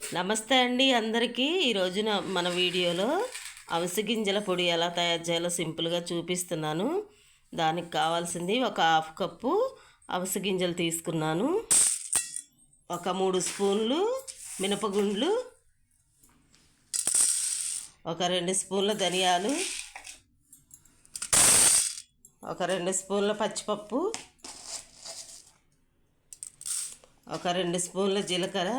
నమస్తే అండి అందరికీ. ఈ రోజున మన వీడియోలో అవిసె గింజల పొడి ఎలా తయారు చేయాలో సింపుల్గా చూపిస్తున్నాను. దానికి కావాల్సింది ఒక హాఫ్ కప్పు అవిసె గింజలు తీసుకున్నాను. ఒక మూడు స్పూన్లు మినపగుండ్లు. ఒక రెండు స్పూన్ల ధనియాలు. ఒక రెండు స్పూన్ల పచ్చిపప్పు. ఒక రెండు స్పూన్ల జీలకర్ర.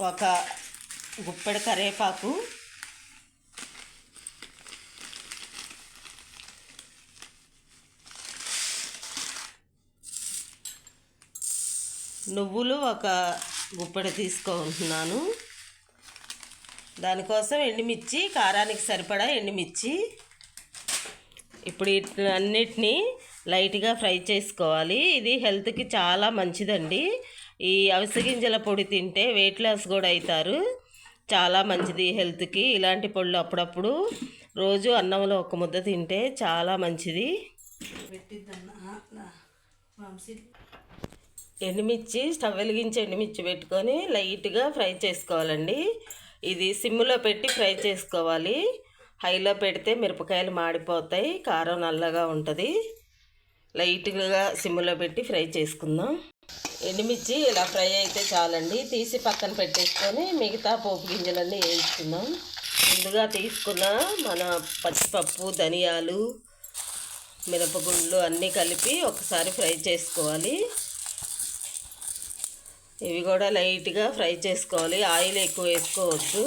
ఒక గుప్పెడు కరివేపాకు నువ్వులు ఒక గుప్పెడు తీసుకుంటున్నాను. దానికోసం ఎండుమిర్చి కారానికి సరిపడా ఎండుమిర్చి. ఇప్పుడు అన్నిటినీ లైట్గా ఫ్రై చేసుకోవాలి. ఇది హెల్త్కి చాలా మంచిదండి. ఈ అవిసె గింజల పొడి తింటే వెయిట్ లాస్ కూడా అవుతారు. చాలా మంచిది హెల్త్కి. ఇలాంటి పళ్ళు అప్పుడప్పుడు రోజు అన్నంలో ఒక ముద్ద తింటే చాలా మంచిది. ఎండుమిర్చి స్టవ్ వెలిగించి ఎండుమిర్చి పెట్టుకొని లైట్గా ఫ్రై చేసుకోవాలండి. ఇది సిమ్లో పెట్టి ఫ్రై చేసుకోవాలి. హైలో పెడితే మిరపకాయలు మాడిపోతాయి కారం నల్లగా ఉంటుంది. లైట్గా సిమ్లో పెట్టి ఫ్రై చేసుకుందాం. ఎండుమిర్చి ఇలా ఫ్రై అయితే చాలండి. తీసి పక్కన పెట్టేసుకొని మిగతా పోపు గింజలన్నీ వేయించుకుందాం. ముందుగా తీసుకున్న మన పచ్చిపప్పు ధనియాలు మిరపగుండ్లు అన్నీ కలిపి ఒకసారి ఫ్రై చేసుకోవాలి. ఇవి కూడా లైట్గా ఫ్రై చేసుకోవాలి. ఆయిల్ ఎక్కువ వేసుకోవచ్చు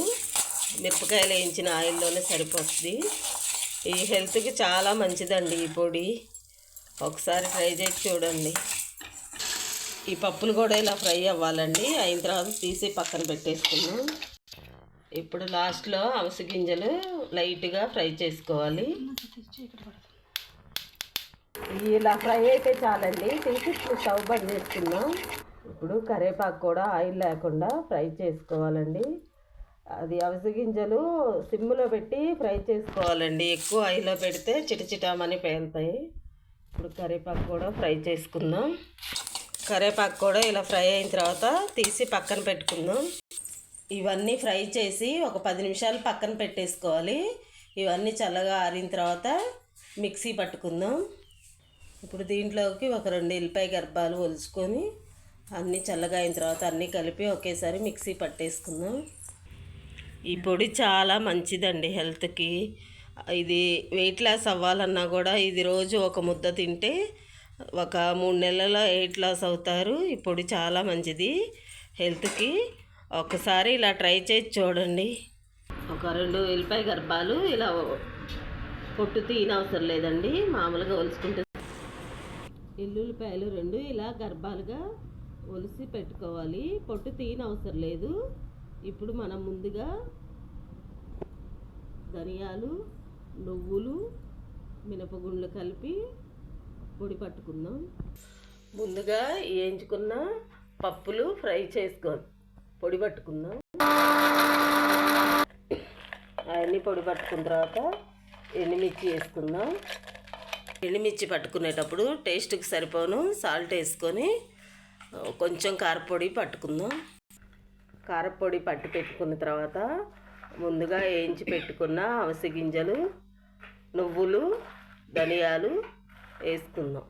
మిరపకాయలు వేయించిన ఆయిల్లోనే సరిపోతుంది. ఈ హెల్త్కి చాలా మంచిదండి ఈ పొడి. ఒకసారి ట్రై చేసి చూడండి. ఈ పప్పులు కూడా ఇలా ఫ్రై అవ్వాలండి. అయిన తర్వాత తీసి పక్కన పెట్టేసుకున్నాం ఇప్పుడు లాస్ట్లో అవసి గింజలు లైట్గా ఫ్రై చేసుకోవాలి. ఇలా ఫ్రై అయితే చాలండి. తీసి ఇప్పుడు స్టవ్ బంద్ చేసుకున్నాం ఇప్పుడు కరివేపాకు కూడా ఆయిల్ లేకుండా ఫ్రై చేసుకోవాలండి. అది అవసి గింజలు సిమ్లో పెట్టి ఫ్రై చేసుకోవాలండి. ఎక్కువ ఆయిల్లో పెడితే చిటచిటామని పేలుతాయి. ఇప్పుడు కరివేపాకు కూడా ఫ్రై చేసుకుందాం. కరివేపాకు కూడా ఇలా ఫ్రై అయిన తర్వాత తీసి పక్కన పెట్టుకుందాం. ఇవన్నీ ఫ్రై చేసి ఒక పది నిమిషాలు పక్కన పెట్టేసుకోవాలి. ఇవన్నీ చల్లగా ఆరిన తర్వాత మిక్సీ పట్టుకుందాం. ఇప్పుడు దీంట్లోకి ఒక రెండు ఎల్లిపాయ గర్భాలు ఒలుచుకొని అన్నీ చల్లగా అయిన తర్వాత అన్నీ కలిపి ఒకేసారి మిక్సీ పట్టేసుకుందాం. ఈ పొడి చాలా మంచిదండి హెల్త్కి. ఇది వెయిట్ లాస్ అవ్వాలన్నా కూడా ఇది రోజు ఒక ముద్ద తింటే ఒక మూడు నెలల ఎయిట్ లాస్ అవుతారు. ఇప్పుడు చాలా మంచిది. హెల్త్కి ఒకసారి ఇలా ట్రై చేసి చూడండి. ఒక రెండు ఎల్లిపాయ గర్భాలు ఇలా పొట్టు తీయనవసరం లేదండి. మామూలుగా ఒలుచుకుంటే ఎల్లుల్లిపాయలు రెండు ఇలా గర్భాలుగా ఒలిసి పెట్టుకోవాలి. పొట్టు తీయనవసరం లేదు. ఇప్పుడు మనం ముందుగా ధనియాలు నువ్వులు మినపగుండ్లు కలిపి పొడి పట్టుకుందాం. ముందుగా వేయించుకున్న పప్పులు ఫ్రై చేసుకో పొడి పట్టుకుందాం. అవన్నీ పొడి పట్టుకున్న తర్వాత ఎండుమిర్చి వేసుకుందాం. ఎండుమిర్చి పట్టుకునేటప్పుడు టేస్ట్కి సరిపోను సాల్ట్ వేసుకొని కొంచెం కారపొడి పట్టుకుందాం. కారపొడి పట్టి పెట్టుకున్న తర్వాత ముందుగా వేయించి పెట్టుకున్న అవిసె గింజలు నువ్వులు ధనియాలు వేసుకుందాం.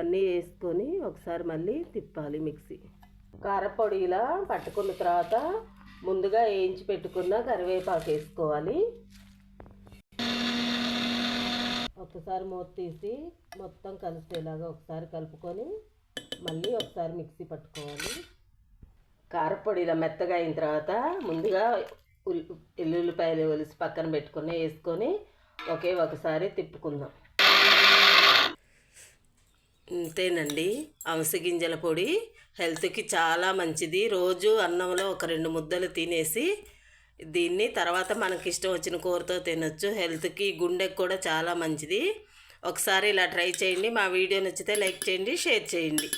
అన్నీ వేసుకొని ఒకసారి మళ్ళీ తిప్పాలి మిక్సీ. కారపొడి ఇలా పట్టుకున్న తర్వాత ముందుగా వేయించి పెట్టుకున్న కరివేపాకు వేసుకోవాలి. ఒకసారి మూత తీసి మొత్తం కలిసేలాగా ఒకసారి కలుపుకొని మళ్ళీ ఒకసారి మిక్సీ పట్టుకోవాలి. కారపొడి ఇలా మెత్తగా అయిన తర్వాత ముందుగా ఎల్లుల్లిపాయలు ఒలిసి పక్కన పెట్టుకొని వేసుకొని ఒకే ఒకసారి తిప్పుకుందాం. అంతేనండి అవిసె గింజల పొడి హెల్త్కి చాలా మంచిది. రోజు అన్నంలో ఒక రెండు ముద్దలు తినేసి దీన్ని తర్వాత మనకి ఇష్టం వచ్చిన కూరతో తినొచ్చు. హెల్త్కి గుండెకి కూడా చాలా మంచిది. ఒకసారి ఇలా ట్రై చేయండి. మా వీడియో నచ్చితే లైక్ చేయండి షేర్ చేయండి.